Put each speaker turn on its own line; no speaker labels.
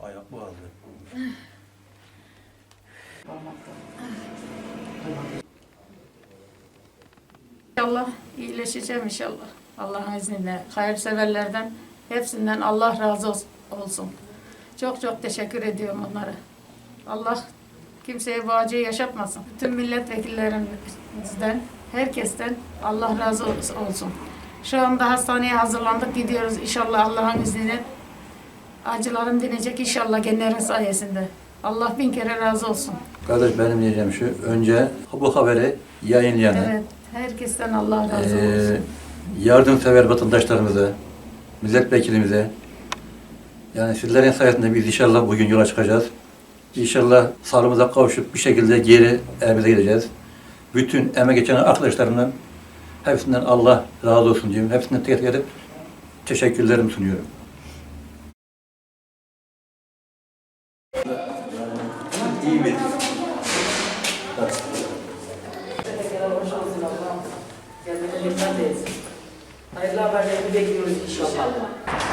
Ayak bağlı.
İnşallah iyileşeceğim inşallah. Allah'ın izniyle. Hayırseverlerden hepsinden Allah razı ol- olsun. Çok çok teşekkür ediyorum onlara. Allah kimseye bu acıyı yaşatmasın. Bütün milletvekillerimizden, herkesten Allah razı ol- olsun. Şu anda hastaneye hazırlandık gidiyoruz. İnşallah Allah'ın izniyle acılarım dinecek inşallah genlerin sayesinde. Allah bin kere razı olsun.
Kardeş benim diyeceğim şu. Önce bu haberi yayınlayanı,
Evet, herkesten Allah razı
eee,
olsun.
yardımsever vatandaşlarımıza, milletvekilimize, yani sizlerin sayesinde biz inşallah bugün yola çıkacağız. İnşallah sağlığımıza kavuşup bir şekilde geri evimize gideceğiz. Bütün emek geçen arkadaşlarımdan hepsinden Allah razı olsun diyorum. Hepsinden tek tek teşekkürlerimi sunuyorum. İyi bir
Hayırlı haberleri bekliyoruz inşallah.